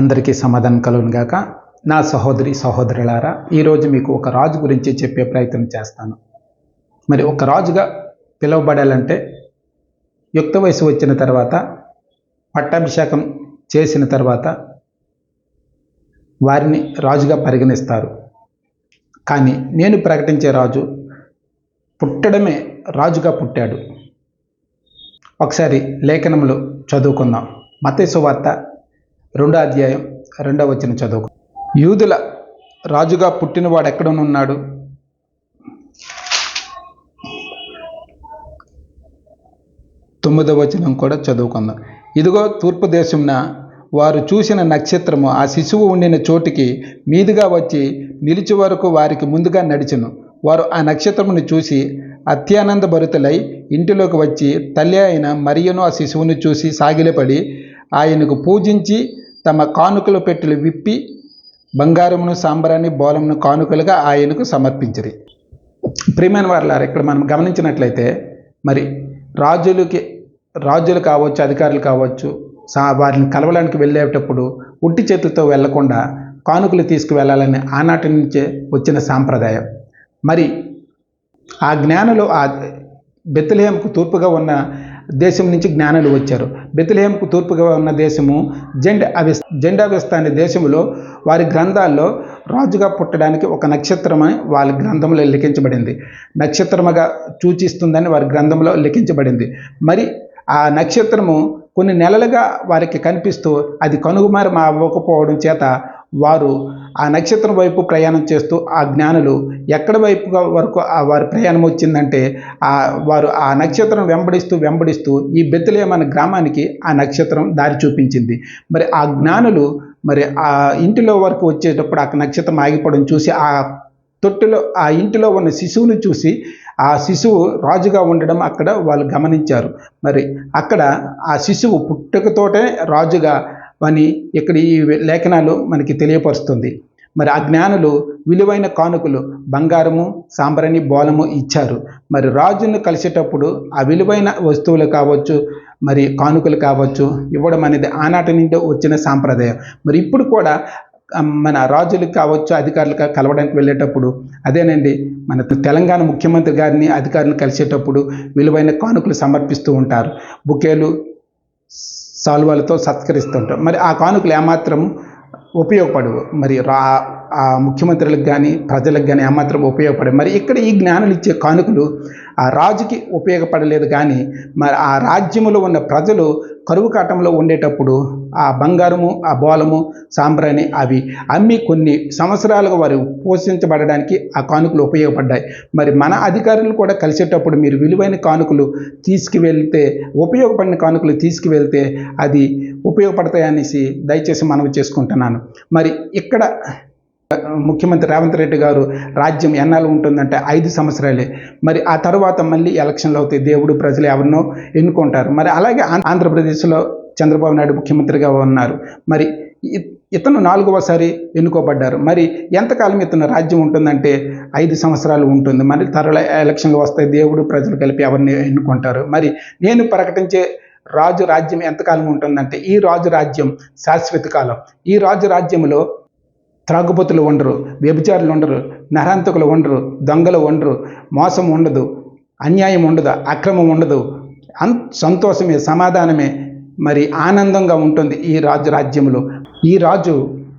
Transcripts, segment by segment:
అందరికీ సమాధానం కలుగును గాక. నా సహోదరి సహోదరులారా ఈరోజు మీకు ఒక రాజు గురించి చెప్పే ప్రయత్నం చేస్తాను. మరి ఒక రాజుగా పిలువబడాలంటే యుక్త వయసు వచ్చిన తర్వాత పట్టాభిషేకం చేసిన తర్వాత వారిని రాజుగా పరిగణిస్తారు. కానీ నేను ప్రకటించే రాజు పుట్టడమే రాజుగా పుట్టాడు. ఒకసారి లేఖనములు చదువుకుందాం. మతేసు వార్త రెండో అధ్యాయం రెండవ వచ్చిన చదువుకు. యూదుల రాజుగా పుట్టినవాడు ఎక్కడనున్నాడు? తొమ్మిదవ వచనం కూడా చదువుకుందాం. ఇదిగో తూర్పు దేశంన వారు చూసిన నక్షత్రము ఆ శిశువు ఉండిన చోటికి మీదుగా వచ్చి నిలిచి వరకు వారికి ముందుగా నడిచను. వారు ఆ నక్షత్రమును చూసి అత్యానంద భరితులై ఇంటిలోకి వచ్చి తల్లి అయిన మరియను ఆ శిశువును చూసి సాగిలపడి ఆయనకు పూజించి తమ కానుకల పెట్టెలు విప్పి బంగారమును సాంబరాన్ని బోలమును కానుకలుగా ఆయనకు సమర్పించరి. ప్రియమైన వారులారు ఇక్కడ మనం గమనించినట్లయితే మరి రాజులకి రాజులు కావచ్చు అధికారులు కావచ్చు సా వారిని కలవడానికి వెళ్ళేటప్పుడు ఉట్టి చేతులతో వెళ్ళకుండా కానుకలు తీసుకువెళ్ళాలని ఆనాటి నుంచే వచ్చిన సాంప్రదాయం. మరి ఆ జ్ఞానులు ఆ బెత్తలేహంకు తూర్పుగా ఉన్న దేశం నుంచి జ్ఞానులు వచ్చారు. బెత్తలేహంకు తూర్పుగా ఉన్న దేశము జెండ్ అవిస్ జెండావిస్తా అనే దేశంలో వారి గ్రంథాల్లో రాజుగా పుట్టడానికి ఒక నక్షత్రం అని వాళ్ళ గ్రంథంలో లిఖించబడింది. నక్షత్రముగా సూచిస్తుందని వారి గ్రంథంలో లిఖించబడింది. మరి ఆ నక్షత్రము కొన్ని నెలలుగా వారికి కనిపిస్తూ అది కనుగమారం అవ్వకపోవడం చేత వారు ఆ నక్షత్రం వైపు ప్రయాణం చేస్తూ ఆ జ్ఞానులు ఎక్కడ వైపుగా వరకు ఆ వారి ప్రయాణం వచ్చిందంటే ఆ వారు ఆ నక్షత్రం వెంబడిస్తూ వెంబడిస్తూ ఈ బెత్తలేం గ్రామానికి ఆ నక్షత్రం దారి చూపించింది. మరి ఆ జ్ఞానులు మరి ఆ ఇంటిలో వరకు వచ్చేటప్పుడు ఆ నక్షత్రం ఆగిపోవడం చూసి ఆ తొట్టులో ఆ ఇంటిలో ఉన్న శిశువును చూసి ఆ శిశువు రాజుగా ఉండడం అక్కడ వాళ్ళు గమనించారు. మరి అక్కడ ఆ శిశువు పుట్టుకతోటే రాజుగా అని ఇక్కడ ఈ లేఖనాలు మనకి తెలియపరుస్తుంది. మరి ఆ జ్ఞానులు విలువైన కానుకలు బంగారము సాంబ్రాణి బోలము ఇచ్చారు. మరి రాజును కలిసేటప్పుడు ఆ విలువైన వస్తువులు కావచ్చు మరి కానుకలు కావచ్చు ఇవ్వడం అనేది ఆనాటి నుండి వచ్చిన సాంప్రదాయం. మరి ఇప్పుడు కూడా మన రాజులకు కావచ్చు అధికారులకు కలవడానికి వెళ్ళేటప్పుడు అదేనండి మన తెలంగాణ ముఖ్యమంత్రి గారిని అధికారులను కలిసేటప్పుడు విలువైన కానుకలు సమర్పిస్తూ ఉంటారు. బుకేలు సాల్వాలతో సత్కరిస్తుంటాం. మరి ఆ కానుకలు ఏమాత్రం ఉపయోగపడవు. మరి రా ఆ ముఖ్యమంత్రులకు కానీ ప్రజలకు కానీ ఏమాత్రం ఉపయోగపడవు. మరి ఇక్కడ ఈ జ్ఞానులు ఇచ్చే కానుకలు ఆ రాజుకి ఉపయోగపడలేదు కానీ మరి ఆ రాజ్యములో ఉన్న ప్రజలు కరువు కాటంలో ఉండేటప్పుడు ఆ బంగారము ఆ బోలము సాంబ్రాణి అవి అమ్మి కొన్ని సంవత్సరాలుగా వారు పోషించబడడానికి ఆ కానుకలు ఉపయోగపడ్డాయి. మరి మన అధికారులు కూడా కలిసేటప్పుడు మీరు విలువైన కానుకలు తీసుకువెళ్తే ఉపయోగపడిన కానుకలు తీసుకువెళ్తే అది ఉపయోగపడతాయనేసి దయచేసి మనవి చేసుకుంటున్నాను. మరి ఇక్కడ ముఖ్యమంత్రి రేవంత్ రెడ్డి గారు రాజ్యం ఎన్నాళ్ళు ఉంటుందంటే ఐదు సంవత్సరాలే. మరి ఆ తర్వాత మళ్ళీ ఎలక్షన్లు అవుతాయి. దేవుడు ప్రజలు ఎవరినో ఎన్నుకుంటారు. మరి అలాగే ఆంధ్రప్రదేశ్లో చంద్రబాబు నాయుడు ముఖ్యమంత్రిగా ఉన్నారు. మరి ఇతను నాలుగవసారి ఎన్నుకోబడ్డారు. మరి ఎంతకాలం ఇతను రాజ్యం ఉంటుందంటే ఐదు సంవత్సరాలు ఉంటుంది. మరి తరల ఎలక్షన్లు వస్తాయి. దేవుడు ప్రజలు కలిపి ఎవరిని ఎన్నుకుంటారు? మరి నేను ప్రకటించే రాజు రాజ్యం ఎంతకాలం ఉంటుందంటే ఈ రాజు రాజ్యం శాశ్వత కాలం. ఈ రాజు రాజ్యంలో త్రాగుబోతులు ఉండరు వ్యభిచారులు ఉండరు నరాంతకులు ఉండరు దొంగలు ఉండరు మోసం ఉండదు అన్యాయం ఉండదు అక్రమం ఉండదు. అన్ సంతోషమే సమాధానమే మరి ఆనందంగా ఉంటుంది ఈ రాజు రాజ్యంలో ఈ రాజు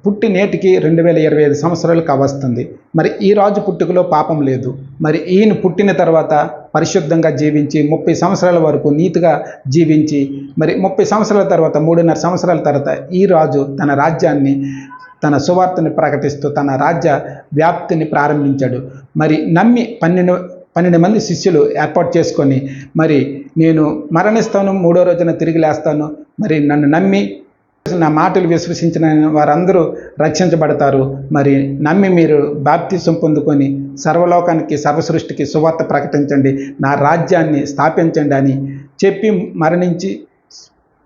పుట్టి నేటికి రెండు వేల ఇరవై ఐదు సంవత్సరాలు కావస్తుంది మరి ఈ రాజు పుట్టుకలో పాపం లేదు. మరి ఈయన పుట్టిన తర్వాత పరిశుద్ధంగా జీవించి ముప్పై సంవత్సరాల వరకు నీతిగా జీవించి మరి ముప్పై సంవత్సరాల తర్వాత మూడున్నర సంవత్సరాల తర్వాత ఈ రాజు తన రాజ్యాన్ని తన సువార్తని ప్రకటిస్తూ తన రాజ్య వ్యాప్తిని ప్రారంభించాడు. మరి నమ్మి పన్నెండు పన్నెండు మంది శిష్యులు ఏర్పాటు చేసుకొని మరి నేను మరణిస్తాను మూడో రోజున తిరిగి లేస్తాను. మరి నన్ను నమ్మి నా మాటలు విశ్వసించిన వారందరూ రక్షించబడతారు. మరి నమ్మి మీరు బాప్తిసం పొందుకొని సర్వలోకానికి సర్వసృష్టికి సువార్త ప్రకటించండి. నా రాజ్యాన్ని స్థాపించండి అని చెప్పి మరణించి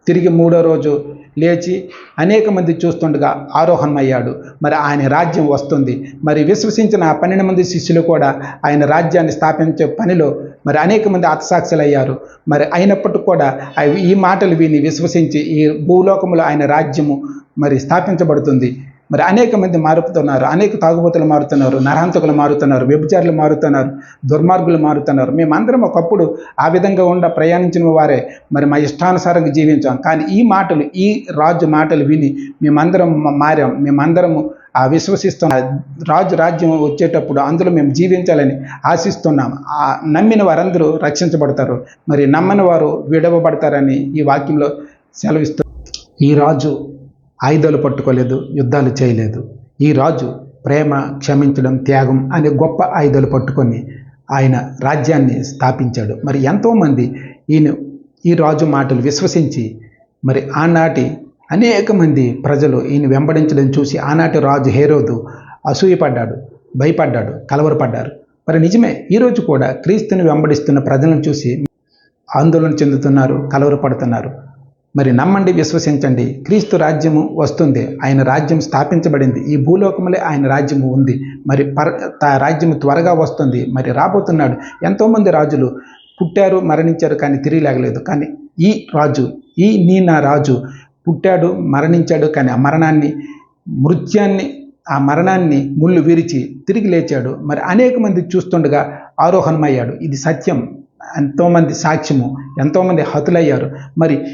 తిరిగి మూడో రోజు లేచి అనేక మంది చూస్తుండగా ఆరోహణమయ్యాడు. మరి ఆయన రాజ్యం వస్తుంది. మరి విశ్వసించిన ఆ పన్నెండు మంది శిష్యులు కూడా ఆయన రాజ్యాన్ని స్థాపించే పనిలో మరి అనేక మంది అయ్యారు మరి అయినప్పటికీ కూడా ఈ మాటలు విని విశ్వసించి ఈ భూలోకంలో ఆయన రాజ్యము మరి స్థాపించబడుతుంది. మరి అనేక మంది మారుతున్నారు అనేక తాగుబోతులు మారుతున్నారు నరహంతకులు మారుతున్నారు వ్యభిచారులు మారుతున్నారు దుర్మార్గులు మారుతున్నారు. మేమందరం ఒకప్పుడు ఆ విధంగా ఉండ ప్రయాణించిన వారే మరి మా ఇష్టానుసారంగా జీవించాం. కానీ ఈ మాటలు ఈ రాజు మాటలు విని మేమందరం మారాం. మేమందరము ఆ విశ్వసిస్తున్న రాజు రాజ్యం వచ్చేటప్పుడు అందులో మేము జీవించాలని ఆశిస్తున్నాం. ఆ నమ్మిన వారందరూ రక్షించబడతారు. మరి నమ్మని వారు విడవబడతారని ఈ వాక్యంలో సెలవిస్తూ ఈ రాజు ఆయుధాలు పట్టుకోలేదు యుద్ధాలు చేయలేదు. ఈ రాజు ప్రేమ క్షమించడం త్యాగం అనే గొప్ప ఆయుధాలు పట్టుకొని ఆయన రాజ్యాన్ని స్థాపించాడు. మరి ఎంతోమంది ఈయన ఈ రాజు మాటలు విశ్వసించి మరి ఆనాటి అనేక మంది ప్రజలు ఈయన వెంబడించడం చూసి ఆనాటి రాజు హేరోదు అసూయపడ్డాడు భయపడ్డాడు కలవరపడ్డారు. మరి నిజమే ఈరోజు కూడా క్రీస్తుని వెంబడిస్తున్న ప్రజలను చూసి ఆందోళన చెందుతున్నారు కలవరపడుతున్నారు. మరి నమ్మండి విశ్వసించండి. క్రీస్తు రాజ్యము వస్తుంది. ఆయన రాజ్యం స్థాపించబడింది. ఈ భూలోకములే ఆయన రాజ్యము ఉంది. మరి పర రాజ్యము త్వరగా వస్తుంది. మరి రాబోతున్నాడు. ఎంతోమంది రాజులు పుట్టారు మరణించారు కానీ తిరిగి లేగలేదు కానీ ఈ రాజు ఈ నీ నా రాజు పుట్టాడు మరణించాడు కానీ ఆ మరణాన్ని మృత్యాన్ని ఆ మరణాన్ని ముళ్ళు విరిచి తిరిగి లేచాడు. మరి అనేక మంది చూస్తుండగా ఆరోహణమయ్యాడు. ఇది సత్యం. ఎంతోమంది సాక్ష్యము ఎంతోమంది హతులయ్యారు. మరి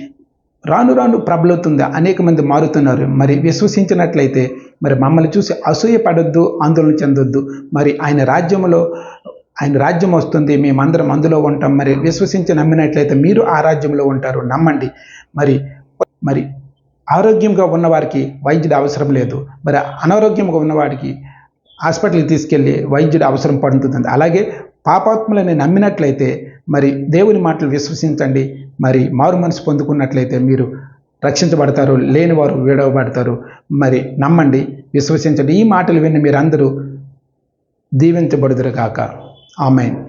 రాను రాను ప్రబలవుతుందా అనేక మంది మారుతున్నారు. మరి విశ్వసించినట్లయితే మరి మమ్మల్ని చూసి అసూయ పడొద్దు ఆందోళన చెందొద్దు. మరి ఆయన రాజ్యంలో ఆయన రాజ్యం వస్తుంది మేమందరం అందులో ఉంటాం. మరి విశ్వసించి నమ్మినట్లయితే మీరు ఆ రాజ్యంలో ఉంటారు. నమ్మండి. మరి మరి ఆరోగ్యంగా ఉన్నవారికి వైద్యుడు అవసరం లేదు. మరి అనారోగ్యంగా ఉన్నవాడికి హాస్పిటల్కి తీసుకెళ్ళి వైద్యుడు అవసరం పడుతుంది. అలాగే పాపాత్ములని నమ్మినట్లయితే మరి దేవుని మాటలు విశ్వసించండి. మరి మారు మనసు పొందుకున్నట్లయితే మీరు రక్షించబడతారు లేని వారు విడవబడతారు. మరి నమ్మండి విశ్వసించండి. ఈ మాటలు విని మీరందరూ దీవించబడుదురుగాక. ఆమెన్.